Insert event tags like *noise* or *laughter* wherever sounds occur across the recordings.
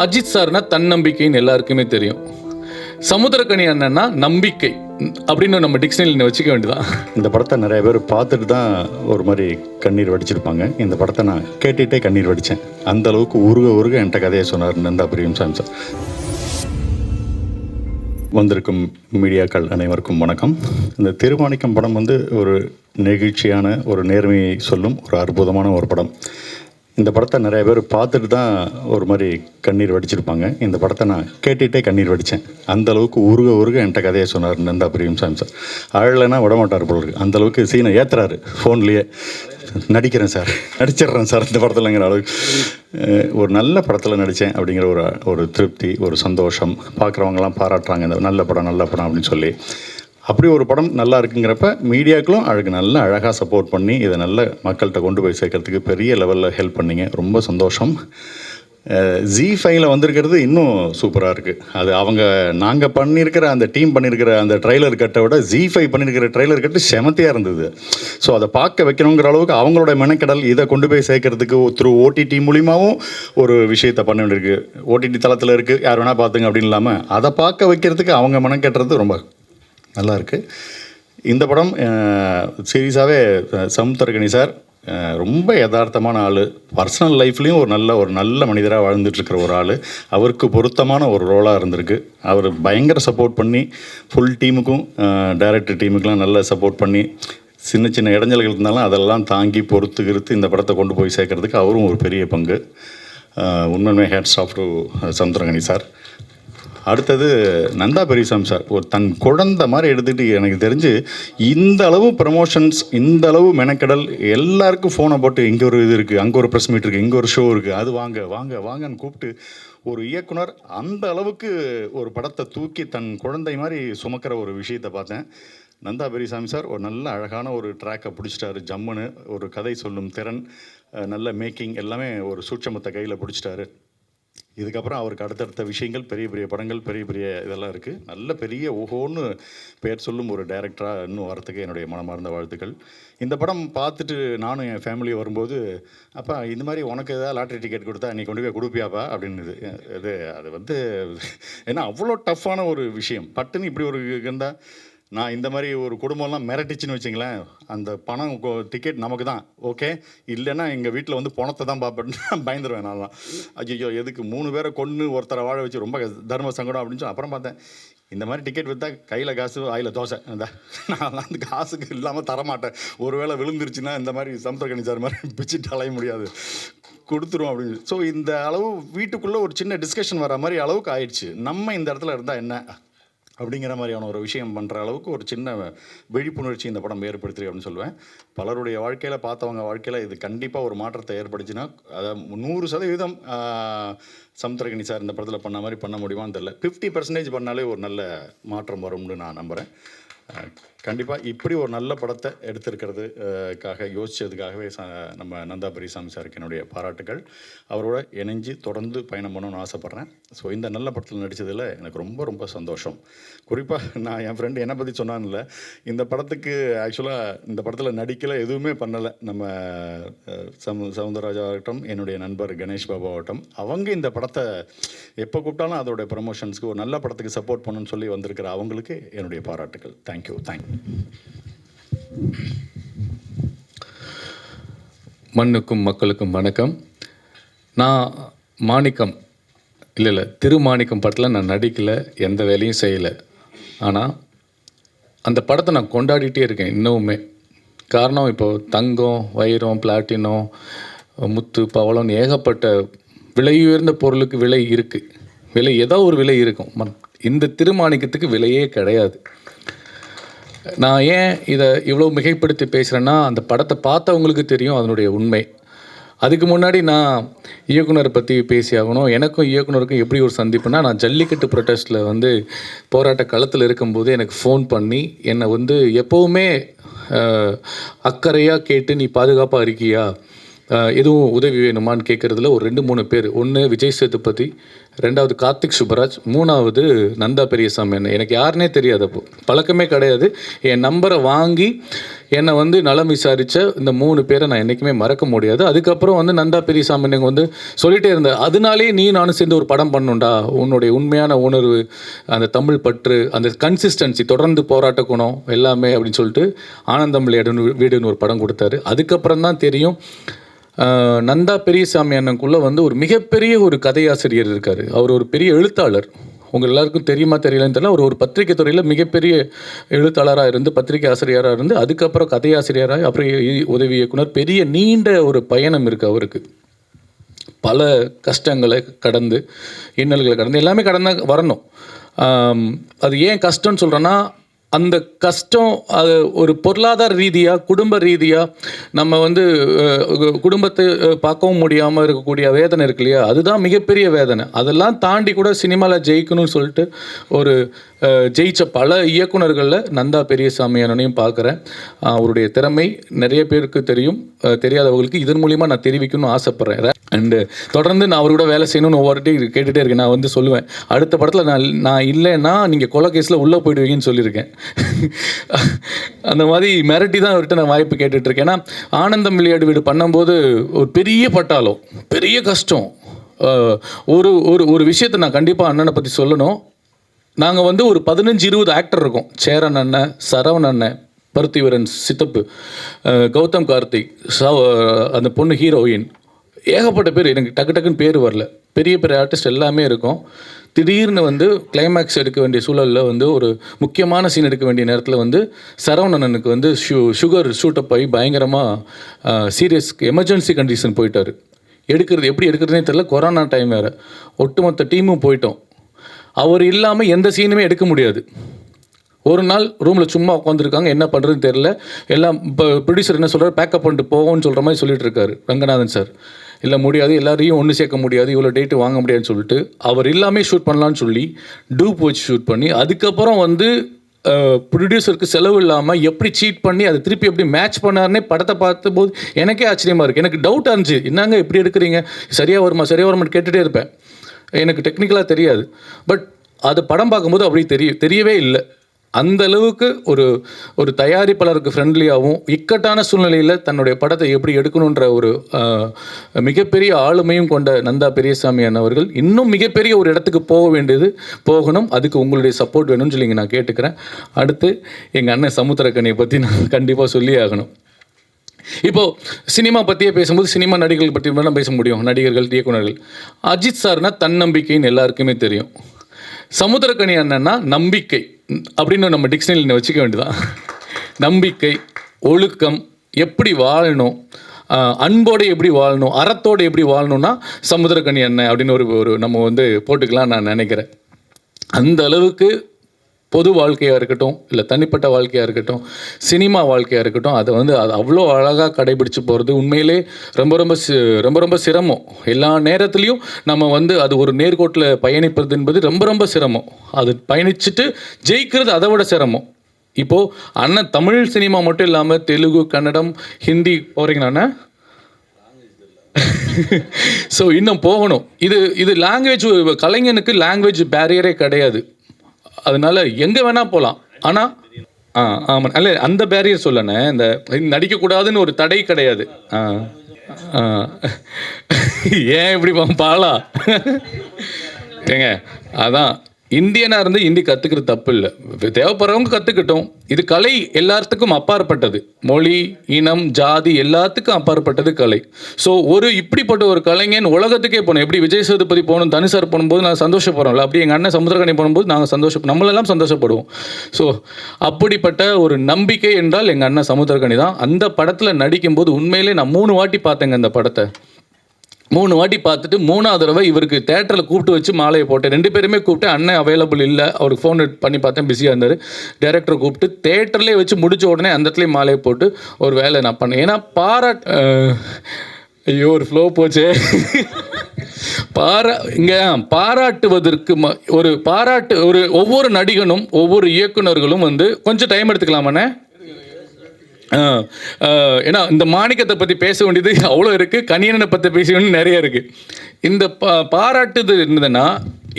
அஜித் சார்னா தன்னம்பிக்கைன்னு எல்லாருக்குமே தெரியும். சமுத்திரக்கணி அண்ணன்னா நம்பிக்கை அப்படின்னு நம்ம டிக்ஷனரியில் வச்சுக்க வேண்டியதான் இந்த படத்தை நிறைய பேர் பார்த்துட்டு தான் ஒரு மாதிரி கண்ணீர் வடிச்சிருப்பாங்க. இந்த படத்தை நான் கேட்டுகிட்டே கண்ணீர் வடித்தேன் அந்த அளவுக்கு உருக உருக என்கிட்ட கதையை சொன்னார் நந்தா பிரியம் சாமி சார். வந்திருக்கும் மீடியாக்கள் அனைவருக்கும் வணக்கம். இந்த திருமாணிக்கம் படம் வந்து ஒரு நெகிழ்ச்சியான ஒரு நேர்மையை சொல்லும் ஒரு அற்புதமான ஒரு படம். இந்த படத்தை நிறைய பேர் பார்த்துட்டு தான் ஒரு மாதிரி கண்ணீர் வடிச்சிருப்பாங்க. இந்த படத்தை நான் கேட்டுகிட்டே கண்ணீர் வடித்தேன் அந்த அளவுக்கு உருக உருக என்கிட்ட கதையை சொன்னார் நந்தா பிரியம் சாமி சார். அழலைன்னா விடமாட்டார் போல இருக்கு. அந்த அளவுக்கு சீனை ஏற்றுறாரு ஃபோன்லேயே நடிக்கிறேன் சார். நடிச்சிடுறேன் சார் இந்த படத்துலங்கிற அளவுக்கு. ஒரு நல்ல படத்தில் நடித்தேன் அப்படிங்கிற ஒரு ஒரு திருப்தி ஒரு சந்தோஷம். பார்க்குறவங்கலாம் பாராட்டுறாங்க. இந்த நல்ல படம் நல்ல படம் அப்படின்னு சொல்லி. அப்படி ஒரு படம் நல்லா இருக்குங்கிறப்ப மீடியாக்களும் அழகு நல்லா அழகாக சப்போர்ட் பண்ணி இதை நல்ல மக்கள்கிட்ட கொண்டு போய் சேர்க்கறதுக்கு பெரிய லெவலில் ஹெல்ப் பண்ணீங்க. ரொம்ப சந்தோஷம். ஜி ஃபைவ்ல வந்திருக்கிறது இன்னும் சூப்பராக இருக்குது அது அவங்க நாங்கள் பண்ணியிருக்கிற அந்த டீம் பண்ணியிருக்கிற அந்த ட்ரெய்லர் கட்டை விட ஜி ஃபைவ் பண்ணியிருக்கிற ட்ரெய்லர் கட்டு செமத்தியாக இருந்தது. ஸோ அதை பார்க்க வைக்கணுங்கிற அளவுக்கு அவங்களோட மெனக்கடல் இதை கொண்டு போய் சேர்க்கறதுக்கு த்ரூ ஓடிடி மூலியமாகவும் ஒரு விஷயத்தை பண்ண வேண்டியிருக்கு. ஓடிடி தளத்தில் இருக்குது யார் வேணால் பார்த்துங்க அப்படின்னு இல்லாமல் அதை பார்க்க வைக்கிறதுக்கு அவங்க மெனக்கட்டுறது ரொம்ப நல்லா இருக்குது இந்த படம் சீரியஸாகவே சமுத்திரகனி சார் ரொம்ப யதார்த்தமான ஆள். பர்சனல் லைஃப்லேயும் ஒரு நல்ல ஒரு நல்ல மனிதராக வாழ்ந்துட்டுருக்கிற ஒரு ஆள். அவருக்கு பொருத்தமான ஒரு ரோலாக இருந்திருக்கு. அவர் பயங்கர சப்போர்ட் பண்ணி ஃபுல் டீமுக்கும் டைரக்டர் டீமுக்கெலாம் நல்லா சப்போர்ட் பண்ணி சின்ன சின்ன இடைஞ்சல்கள் இருந்தாலும் அதெல்லாம் தாங்கி பொறுத்து கிறுத்து இந்த படத்தை கொண்டு போய் சேர்க்கறதுக்கு அவரும் ஒரு பெரிய பங்கு. உண்மையுமே hats off to Chandrakani sir. அடுத்தது நந்தா பெரியசாமி சார். ஒரு தன் குழந்தை மாதிரி எடுத்துகிட்டு எனக்கு தெரிஞ்சு இந்த அளவு ப்ரமோஷன்ஸ் இந்த அளவு மெனக்கடல் எல்லாருக்கும் ஃபோனை போட்டு இங்கே ஒரு இது இருக்குது அங்கே ஒரு ப்ரெஸ் மீட் இருக்குது இங்கே ஒரு ஷோ இருக்குது அது வாங்க வாங்க வாங்கன்னு கூப்பிட்டு ஒரு இயக்குனர் அந்த அளவுக்கு ஒரு படத்தை தூக்கி தன் குழந்தை மாதிரி சுமக்கிற ஒரு விஷயத்தை பார்த்தேன். நந்தா பெரியசாமி சார் ஒரு நல்ல அழகான ஒரு ட்ராக்கை பிடிச்சிட்டாரு ஜம்முன்னு ஒரு கதை சொல்லும் திறன் நல்ல மேக்கிங் எல்லாமே ஒரு சூட்சமத்தை கையில் பிடிச்சிட்டாரு. இதுக்கப்புறம் அவருக்கு அடுத்தடுத்த விஷயங்கள் பெரிய பெரிய படங்கள் பெரிய பெரிய இதெல்லாம் இருக்குது நல்ல பெரிய ஓஹோன்னு பெயர் சொல்லும் ஒரு டைரக்டராக இன்னும் வரத்துக்கு என்னுடைய மனமார்ந்த வாழ்த்துக்கள். இந்த படம் பார்த்துட்டு நானும் என் ஃபேமிலியும் வரும்போது அப்பா இந்த மாதிரி உனக்கு ஏதாவது லாட்ரி டிக்கெட் கொடுத்தா நீ கொண்டு போய் கொடுப்பியாப்பா? அப்படின்னு இது அது வந்து ஏன்னா அவ்வளோ டஃப்பான ஒரு விஷயம். பட்டுன்னு இப்படி ஒரு இருந்தால் நான் இந்த மாதிரி ஒரு குடும்பம்லாம் மிரட்டிச்சுன்னு வச்சுங்களேன் அந்த பணம் டிக்கெட் நமக்கு தான் ஓகே இல்லைன்னா எங்கள் வீட்டில் வந்து பணத்தை தான் பார்ப்பேன் *laughs* பயந்துருவேன் நான்லாம். ஐயோ எதுக்கு மூணு பேரை கொன்று ஒருத்தரை வாழ வச்சு ரொம்ப தர்ம சங்கடம் அப்படின்னு சொல்லி அப்புறம் பார்த்தேன். இந்த மாதிரி டிக்கெட் விற்றா கையில் காசு வாயில் தோசை. இந்த *laughs* நான் அந்த காசுக்கு இல்லாமல் தரமாட்டேன். ஒருவேளை விழுந்துருச்சுன்னா இந்த மாதிரி சமுத்திரக்கணி சார் மாதிரி பிச்சுட்டு அலைய முடியாது. கொடுத்துரும் அப்படின்னு. ஸோ இந்த அளவு வீட்டுக்குள்ளே ஒரு சின்ன டிஸ்கஷன் வர மாதிரி அளவுக்கு ஆயிடுச்சு. நம்ம இந்த இடத்துல இருந்தால் என்ன? அப்படிங்கிற மாதிரியான ஒரு விஷயம் பண்ணுற அளவுக்கு ஒரு சின்ன விழிப்புணர்ச்சி இந்த படம் ஏற்படுத்தி அப்படின்னு சொல்லுவேன். பலருடைய வாழ்க்கையில் பார்த்தவங்க வாழ்க்கையில் இது கண்டிப்பாக ஒரு மாற்றத்தை ஏற்படுச்சுன்னா அதை நூறு சதவீதம் ஆஹ், சமுத்திரகனி சார் இந்த படத்தில் பண்ண மாதிரி பண்ண முடியுமான்னு தெரில ஃபிஃப்டி பர்சன்டேஜ் பண்ணாலே ஒரு நல்ல மாற்றம் வரும்னு நான் நம்புகிறேன் கண்டிப்பாக இப்படி ஒரு நல்ல படத்தை எடுத்திருக்கிறதுக்காக யோசித்ததுக்காகவே ச நம்ம நந்தா பெரியசாமி சாருக்கு என்னுடைய பாராட்டுகள் அவரோட இணைஞ்சு தொடர்ந்து பயணம் பண்ணணும்னு ஆசைப்பட்றேன். ஸோ இந்த நல்ல படத்தில் நடித்ததில் எனக்கு ரொம்ப ரொம்ப சந்தோஷம். குறிப்பாக நான் என் ஃப்ரெண்டு என்னை பற்றி சொன்னான்ல இந்த படத்துக்கு ஆக்சுவலாக இந்த படத்தில் நடிக்கலை எதுவுமே பண்ணலை. நம்ம அஹ், சமு சவுந்தரராஜா ஆகட்டும் என்னுடைய நண்பர் கணேஷ் பாபா ஆகட்டும் அவங்க இந்த படத்தை எப்போ கூப்பிட்டாலும் அதோடைய ப்ரமோஷன்ஸ்க்கு ஒரு நல்ல படத்துக்கு சப்போர்ட் பண்ணணும்னு சொல்லி வந்திருக்கிற அவங்களுக்கு என்னுடைய பாராட்டுகள் தேங்க் தேங்க்யூ தேங்க்யூ மண்ணுக்கும் மக்களுக்கும் வணக்கம். நான் மாணிக்கம். இல்லை இல்லை திருமாணிக்கம் படத்தில் நான் நடிக்கலை எந்த வேலையும் செய்யலை. ஆனால் அந்த படத்தை நான் கொண்டாடிட்டே இருக்கேன் இன்னுமே காரணம் இப்போ தங்கம் வைரம் பிளாட்டினம் முத்து பவளம் ஏகப்பட்ட விலை உயர்ந்த பொருளுக்கு விலை இருக்குது விலை ஏதோ ஒரு விலை இருக்கும். இந்த திருமாணிக்கத்துக்கு விலையே கிடையாது. நான் ஏன் இதை இவ்வளோ மிகைப்படுத்தி பேசுகிறேன்னா அந்த படத்தை பார்த்தவங்களுக்கு தெரியும் அதனுடைய உண்மை. அதுக்கு முன்னாடி நான் இயக்குனரை பற்றி பேசி ஆகணும். எனக்கும் இயக்குனருக்கும் எப்படி ஒரு சந்திப்புனா நான் ஜல்லிக்கட்டு ப்ரொட்டஸ்ட்டில் வந்து போராட்ட களத்தில் இருக்கும்போது எனக்கு ஃபோன் பண்ணி என்னை வந்து எப்போவுமே அக்கறையாக கேட்டு நீ பாதுகாப்பாக இருக்கியா? எதுவும் உதவி வேணுமான்னு கேட்குறதுல ஒரு ரெண்டு மூணு பேர். ஒன்று விஜய் சேதுபதி ரெண்டாவது கார்த்திக் சுப்பராஜ் மூணாவது நந்தா பெரியசாமி என்ன எனக்கு யாருனே தெரியாது அப்போ. பழக்கமே கிடையாது. என் நம்பரை வாங்கி என்னை வந்து நலம் விசாரித்த இந்த மூணு பேரை நான் என்றைக்குமே மறக்க முடியாது. அதுக்கப்புறம் வந்து நந்தா பெரியசாமி அண்ணன் வந்து சொல்லிகிட்டே இருந்தேன் அதனாலே நீ நானும் சேர்ந்து ஒரு படம் பண்ணுண்டா உன்னுடைய உண்மையான உணர்வு அந்த தமிழ் பற்று அந்த கன்சிஸ்டன்சி தொடர்ந்து போராட்ட குணம் எல்லாமே அப்படின்னு சொல்லிட்டு ஆனந்தம் விளையாடு வீடுன்னு ஒரு படம் கொடுத்தாரு. அதுக்கப்புறம் தான் தெரியும் நந்தா பெரியசாமி அண்ணனுக்குள்ளே வந்து ஒரு மிகப்பெரிய ஒரு கதையாசிரியர் இருக்கார். அவர் ஒரு பெரிய எழுத்தாளர். உங்கள் எல்லாருக்கும் தெரியுமா தெரியலன்னு தெரியல. அவர் ஒரு பத்திரிகை துறையில் மிகப்பெரிய எழுத்தாளராக இருந்து பத்திரிகை ஆசிரியராக இருந்து அதுக்கப்புறம் கதையாசிரியராக அப்புறம் இ- உதவி இயக்குனர் பெரிய நீண்ட ஒரு பயணம் இருக்குது அவருக்கு. பல கஷ்டங்களை கடந்து இன்னல்களை கடந்து எல்லாமே கடந்தால் வரணும். அது ஏன் கஷ்டம்னு சொல்கிறேன்னா அந்த கஷ்டம் அது ஒரு பொருளாதார ரீதியாக குடும்ப ரீதியாக நம்ம வந்து குடும்பத்தை பார்க்கவும் முடியாமல் இருக்கக்கூடிய வேதனை இருக்கு இல்லையா? அதுதான் மிகப்பெரிய வேதனை. அதெல்லாம் தாண்டி கூட சினிமாவில் ஜெயிக்கணும்னு சொல்லிட்டு ஒரு ஜெயித்த ஜெயிச்ச பல இயக்குனர்களில் நந்தா பெரியசாமி அண்ணனையும் பார்க்குறேன். அவருடைய திறமை நிறைய பேருக்கு தெரியும். தெரியாதவர்களுக்கு தெரியாதவங்களுக்கு இதன் மூலிமா நான் தெரிவிக்கணும்னு ஆசைப்பட்றேன். அண்டு uh, தொடர்ந்து நான் அவரோட வேலை செய்யணும்னு ஒவ்வொரு டைம் கேட்டுகிட்டே இருக்கேன். நான் வந்து சொல்லுவேன். அடுத்த படத்தில் நான் நான் இல்லைன்னா நீங்கள் கொலை கேஸில் உள்ளே போயிடுவீங்கன்னு சொல்லியிருக்கேன். *laughs* அந்த மாதிரி மிரட்டி தான் அவர்கிட்ட நான் வாய்ப்பு கேட்டுட்ருக்கேன். ஏன்னா ஆனந்தம் விளையாடு வீடு பண்ணும்போது ஒரு பெரிய பட்டாலும் பெரிய கஷ்டம். ஒரு ஒரு ஒரு விஷயத்தை நான் கண்டிப்பாக அண்ணனை பற்றி சொல்லணும். நாங்கள் வந்து ஒரு பதினஞ்சு இருபது ஆக்டர் இருக்கோம். சேரன் அண்ணன் சரவண் அண்ணன் பருத்திவரன் சித்தப்பு கௌதம் கார்த்திக் சவ அந்த பொண்ணு ஹீரோயின் ஏகப்பட்ட பேர் எனக்கு டக்கு டக்குன்னு பேர் வரல. பெரிய பெரிய ஆர்டிஸ்ட் எல்லாமே இருக்கும். திடீர்னு வந்து கிளைமேக்ஸ் எடுக்க வேண்டிய சூழலில் வந்து ஒரு முக்கியமான சீன் எடுக்க வேண்டிய நேரத்தில் வந்து சரவணனுக்கு வந்து ஷு சுகர் ஷூட்டப் ஆகி பயங்கரமாக சீரியஸ் எமர்ஜென்சி கண்டிஷன் போயிட்டார். எடுக்கிறது எப்படி எடுக்கிறதுனே தெரில கொரோனா டைம் வேறு. ஒட்டுமொத்த டீமும் போயிட்டோம். அவர் இல்லாமல் எந்த சீனுமே எடுக்க முடியாது. ஒரு நாள் ரூமில் சும்மா உட்காந்துருக்காங்க என்ன பண்ணுறதுன்னு தெரில எல்லாம் இப்போ ப்ரொடியூசர் என்ன சொல்கிறார் பேக்கப் பண்ணிட்டு போவோம்னு சொல்கிற மாதிரி சொல்லிட்டு இருக்காரு. ரங்கநாதன் சார் இல்லை முடியாது எல்லாரையும் ஒன்று சேர்க்க முடியாது இவ்வளோ டேட்டு வாங்க முடியாதுன்னு சொல்லிட்டு அவர் எல்லாமே ஷூட் பண்ணலான்னு சொல்லி டூப் வச்சு ஷூட் பண்ணி அதுக்கப்புறம் வந்து ப்ரொடியூசருக்கு செலவு இல்லாமல் எப்படி சீட் பண்ணி அதை திருப்பி எப்படி மேட்ச் பண்ணாருன்னே படத்தை பார்த்தபோது எனக்கே ஆச்சரியமாக இருக்குது எனக்கு டவுட்டாக இருந்துச்சு. என்னங்க இப்படி எடுக்கிறீங்க? சரியாக வருமா? சரியாக வருமான்னு கேட்டுகிட்டே இருப்பேன். எனக்கு டெக்னிக்கலாக தெரியாது. பட் அது படம் பார்க்கும்போது அப்படி தெரிய தெரியவே இல்லை. அந்த அளவுக்கு ஒரு ஒரு தயாரிப்பாளருக்கு ஃப்ரெண்ட்லியாகவும் இக்கட்டான சூழ்நிலையில் தன்னுடைய படத்தை எப்படி எடுக்கணுன்ற ஒரு மிகப்பெரிய ஆளுமையும் கொண்ட நந்தா பெரியசாமி அண்ணவர்கள் இன்னும் மிகப்பெரிய ஒரு இடத்துக்கு போக வேண்டியது போகணும். அதுக்கு உங்களுடைய சப்போர்ட் வேணும்னு சொல்லி நான் கேட்டுக்கிறேன். அடுத்து எங்கள் அண்ணன் சமுத்திரக்கனியை பற்றி நான் கண்டிப்பாக சொல்லி ஆகணும். இப்போ சினிமா பற்றியே பேசும்போது சினிமா நடிகர்கள் பற்றி தான் பேச முடியும். நடிகர்கள் இயக்குநர்கள். அஜித் சார்னா தன்னம்பிக்கைன்னு எல்லாருக்குமே தெரியும். சமுத்திரக்கணி அண்ணன்னா நம்பிக்கை. அப்படின்னு நம்ம டிக்ஷனரியில் வச்சுக்க வேண்டியதான் நம்பிக்கை ஒழுக்கம் எப்படி வாழணும் அன்போடு எப்படி வாழணும் அறத்தோடு எப்படி வாழணும்னா சமுத்திரக்கணி அண்ணன் அப்படின்னு ஒரு ஒரு நம்ம வந்து போட்டுக்கலாம் நான் நினைக்கிறேன். அந்த அளவுக்கு பொது வாழ்க்கையாக இருக்கட்டும் இல்லை தனிப்பட்ட வாழ்க்கையாக இருக்கட்டும் சினிமா வாழ்க்கையாக இருக்கட்டும் அதை வந்து அது அவ்வளோ அழகாக கடைபிடிச்சு போகிறது உண்மையிலே ரொம்ப ரொம்ப ரொம்ப ரொம்ப சிரமம். எல்லா நேரத்துலையும் நம்ம வந்து அது ஒரு நேர்கோட்டில் பயணிப்பது என்பது ரொம்ப ரொம்ப சிரமம். அது பயணிச்சுட்டு ஜெயிக்கிறது அதை விட சிரமம். இப்போது அண்ணன் தமிழ் சினிமா மட்டும் இல்லாமல் தெலுங்கு கன்னடம் ஹிந்தி போகிறீங்களாண்ணா ஸோ *laughs* இன்னும் போகணும். இது இது லாங்குவேஜ் கலைஞனுக்கு லாங்குவேஜ் பேரியரே கிடையாது. அதனால எங்கே வேணால் போகலாம் ஆனால் ஆ ஆமாம் அல்ல அந்த பேரியர் சொல்லணே இந்த நடிக்கக்கூடாதுன்னு ஒரு தடை கிடையாது. ஆ ஆ. ஏன் இப்படி பாலா? ஏங்க அதான் இந்தியனாக இருந்து ஹிந்தி கற்றுக்கிறது தப்பு இல்லை தேவைப்படுறவங்க கற்றுக்கிட்டோம் இது கலை எல்லாத்துக்கும் அப்பாற்பட்டது. மொழி இனம் ஜாதி எல்லாத்துக்கும் அப்பாற்பட்டது கலை. ஸோ ஒரு இப்படிப்பட்ட ஒரு கலைஞன் உலகத்துக்கே போகணும். எப்படி விஜய் சேதுபதி போகணும் தனுசார் போகும்போது நான் சந்தோஷப்படுறோம்ல. அப்படி எங்கள் அண்ணன் சமுத்திரகனி போகும்போது நாங்கள் சந்தோஷம் நம்மளெல்லாம் சந்தோஷப்படுவோம். ஸோ அப்படிப்பட்ட ஒரு நம்பிக்கை என்றால் எங்கள் அண்ணன் சமுத்திரகனி தான். அந்த படத்தில் நடிக்கும்போது உண்மையிலே நான் மூணு வாட்டி பார்த்தேங்க அந்த படத்தை. மூணு வாட்டி பார்த்துட்டு மூணாவது தடவை இவருக்கு தேட்டரில் கூப்பிட்டு வச்சு மாலையை போட்டேன். ரெண்டு பேருமே கூப்பிட்டு அண்ணன் அவைலபிள் இல்லை. அவருக்கு ஃபோன் பண்ணி பார்த்தேன் பிஸியாக இருந்தார். டேரக்டரை கூப்பிட்டு தேட்டர்லேயே வச்சு முடிச்ச உடனே அந்த இடத்துல மாலையை போட்டு ஒரு வேலை நான் பண்ணேன். ஏன்னா பாராட் ஐயோ ஒரு ஃப்ளோ போச்சே. பாரா இங்கே பாராட்டுவதற்கு ம- ஒரு பாராட்டு ஒரு ஒவ்வொரு நடிகனும் ஒவ்வொரு இயக்குனர்களும் வந்து கொஞ்சம் டைம் எடுத்துக்கலாமாண்ணே? ஏன்னா இந்த மாணிக்கத்தை பற்றி பேச வேண்டியது அவ்வளோ இருக்குது கணியனை பற்றி பேச வேண்டியது நிறைய இருக்குது இந்த பா பாராட்டுது இருந்ததுன்னா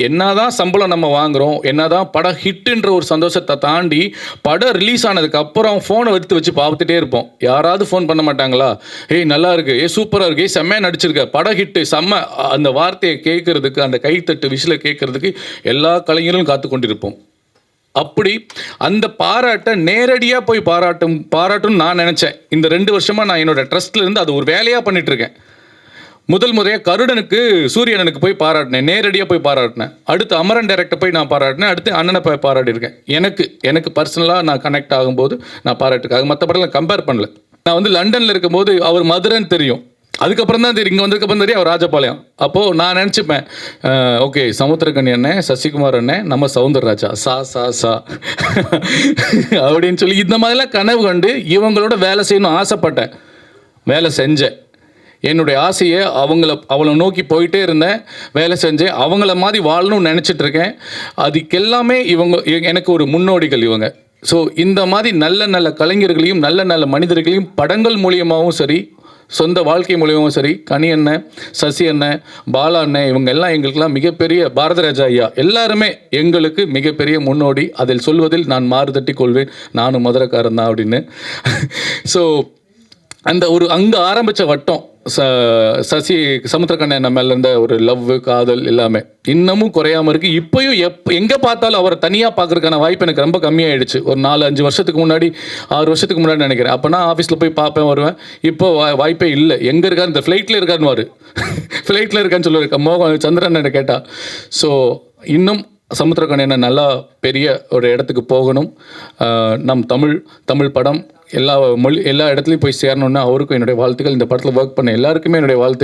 என்னதான் சம்பளம் நம்ம வாங்குறோம் என்னதான் படம் ஹிட்டுன்ற ஒரு சந்தோஷத்தை தாண்டி படம் ரிலீஸ் ஆனதுக்கு அப்புறம் ஃபோனை எடுத்து வச்சு பார்த்துட்டே இருப்போம். யாராவது ஃபோன் பண்ண மாட்டாங்களா? ஏய் நல்லா இருக்கு. ஏ சூப்பராக இருக்கு. ஏ செம்மையாக நடிச்சிருக்க. படம் ஹிட்டு செம்ம அந்த வார்த்தையை கேட்கறதுக்கு அந்த கைத்தட்டு விசில கேட்கறதுக்கு எல்லா கலைஞர்களும் காத்து கொண்டிருப்போம் அப்படி அந்த பாராட்டை நேரடியாக போய் பாராட்டும் பாராட்டும்னு நான் நினச்சேன். இந்த ரெண்டு வருஷமாக நான் என்னோட ட்ரஸ்ட்ல இருந்து அது ஒரு வேலையாக பண்ணிட்டு இருக்கேன் முதல் முறையாக கருடனுக்கு சூரியனனுக்கு போய் பாராட்டினேன். நேரடியாக போய் பாராட்டினேன். அடுத்து அமரன் டைரக்டர் போய் நான் பாராட்டினேன். அடுத்து அண்ணனை போய் பாராட்டியிருக்கேன். எனக்கு எனக்கு பர்சனலாக நான் கனெக்ட் ஆகும்போது நான் பாராட்டுக்காக மற்ற படம்லாம் கம்பேர் பண்ணல. நான் வந்து லண்டனில் இருக்கும்போது அவர் மதுரைன்னு தெரியும். அதுக்கப்புறம் தான் தெரியும். இங்கே வந்ததுக்கப்புறம் தெரியும் அவர் ராஜபாளையம். அப்போது நான் நினச்சிப்பேன் ஓகே சமுத்திரக்கனி அண்ணன் சசிகுமார் அண்ணன் நம்ம சவுந்தரராஜா சா சா சா. அப்படின்னு சொல்லி இந்த மாதிரிலாம் கனவு கண்டு இவங்களோட வேலை செய்யணும் ஆசைப்பட்டேன். வேலை செஞ்சேன். என்னுடைய ஆசையை அவங்கள அவளை நோக்கி போயிட்டே இருந்தேன். வேலை செஞ்சேன். அவங்கள மாதிரி வாழணும்னு நினச்சிட்டு இருக்கேன். அதுக்கெல்லாமே இவங்க எனக்கு ஒரு முன்னோடிகள் இவங்க. ஸோ இந்த மாதிரி நல்ல நல்ல கலைஞர்களையும் நல்ல நல்ல மனிதர்களையும் படங்கள் மூலியமாகவும் சரி சொந்த வாழ்க்கை மூலியமும் சரி கனி அண்ணன் சசி அண்ணன் பாலா அண்ணன் இவங்க எல்லாம் எங்களுக்கெல்லாம் மிகப்பெரிய பாரதராஜா ஐயா. எல்லாருமே எங்களுக்கு மிகப்பெரிய முன்னோடி. அதில் சொல்வதில் நான் மாறுதட்டி கொள்வேன். நானும் மதுரக்காரன் தான் அப்படின்னு. *laughs* ஸோ அந்த ஒரு அங்கே ஆரம்பித்த வட்டம் ச சசி சமுத்திரக்கண்ணன் நம்ம மேல இருந்த ஒரு லவ் காதல் எல்லாமே இன்னமும் குறையாம இருக்கு. இப்பயும் எப் எங்கே பார்த்தாலும் அவரை தனியாக பார்க்கறதுக்கான வாய்ப்பு எனக்கு ரொம்ப கம்மியாயிடுச்சு. ஒரு நாலு அஞ்சு வருஷத்துக்கு முன்னாடி ஆறு வருஷத்துக்கு முன்னாடி நினைக்கிறேன். நான் ஆஃபீஸில் போய் பார்ப்பேன் வருவேன். இப்போ வா- வாய்ப்பே இல்லை. எங்கே இருக்காரு? இந்த ஃப்ளைட்டில் இருக்காருன்னு ஃப்ளைட்டில் *laughs* இருக்கான்னு சொல்லியிருக்கேன் மோகன் சந்திரன் என்ன கேட்டா. ஸோ இன்னும் சமுத்திரக்கண்ணன் நல்லா பெரிய ஒரு இடத்துக்கு போகணும். நம் தமிழ் தமிழ் படம் எல்லா மொழி எல்லா இடத்துலையும் போய் சேரணும்னா அவருக்கும் என்னுடைய வாழ்த்துக்கள். இந்த படத்தில் ஒர்க் பண்ண எல்லாருக்குமே என்னுடைய வாழ்த்துக்கள்.